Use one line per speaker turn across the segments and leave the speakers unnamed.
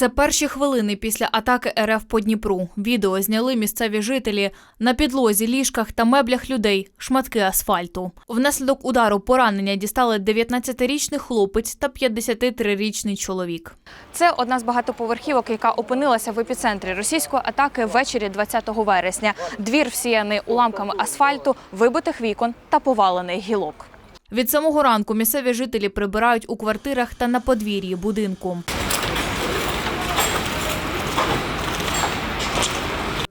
Це перші хвилини після атаки РФ по Дніпру. Відео зняли місцеві жителі. На підлозі, ліжках та меблях людей шматки асфальту. Внаслідок удару поранення дістали 19-річний хлопець та 53-річний чоловік.
Це одна з багатоповерхівок, яка опинилася в епіцентрі російської атаки ввечері 20 вересня. Двір всіяний уламками асфальту, вибитих вікон та повалених гілок.
Від самого ранку місцеві жителі прибирають у квартирах та на подвір'ї будинку.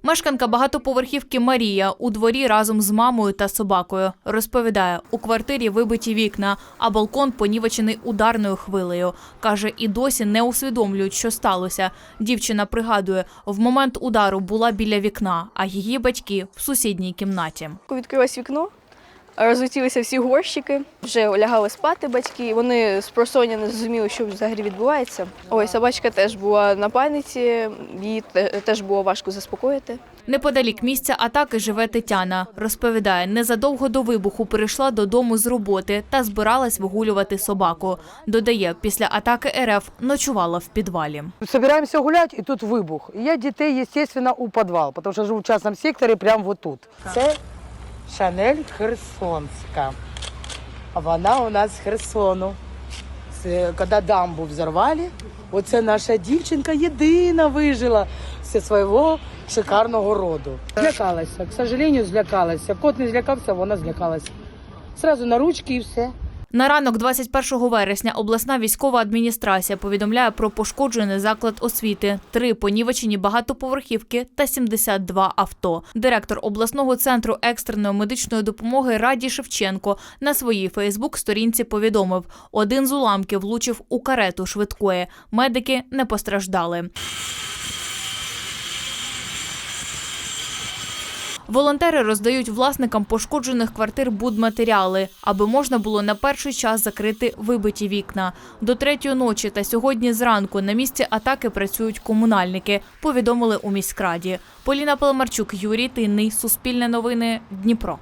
Мешканка багатоповерхівки Марія у дворі разом з мамою та собакою розповідає, у квартирі вибиті вікна, а балкон понівечений ударною хвилею. Каже, і досі не усвідомлюють, що сталося. Дівчина пригадує, в момент удару була біля вікна, а її батьки в сусідній кімнаті.
Відкрилось вікно, розлетілися всі горщики, вже лягали спати батьки. Вони з просоння не зрозуміли, що взагалі відбувається. Ой, собачка теж була на паніці, її теж було важко заспокоїти.
Неподалік місця атаки живе Тетяна. Розповідає, незадовго до вибуху перейшла додому з роботи та збиралась вигулювати собаку. Додає, після атаки РФ ночувала в підвалі.
Собираемся гулять, і тут вибух. І я дітей, естественно, у підвал, тому що живу в частному секторі, прямо тут. Це Шанель Херсонська. Вона у нас з Херсону. Це, коли дамбу взорвали, оце наша дівчинка єдина вижила зі свого шикарного роду. Злякалася, к сожалению, злякалася. Кот не злякався, вона злякалася. Сразу на ручки і все.
На ранок 21 вересня обласна військова адміністрація повідомляє про пошкоджений заклад освіти, три понівечені багатоповерхівки та 72 авто. Директор обласного центру екстреної медичної допомоги Раді Шевченко на своїй Фейсбук-сторінці повідомив, один з уламків влучив у карету швидкої. Медики не постраждали. Волонтери роздають власникам пошкоджених квартир будматеріали, аби можна було на перший час закрити вибиті вікна. До третьої ночі та сьогодні зранку на місці атаки працюють комунальники. Повідомили у міськраді. Поліна Паламарчук, Юрій Тинний, Суспільне новини, Дніпро.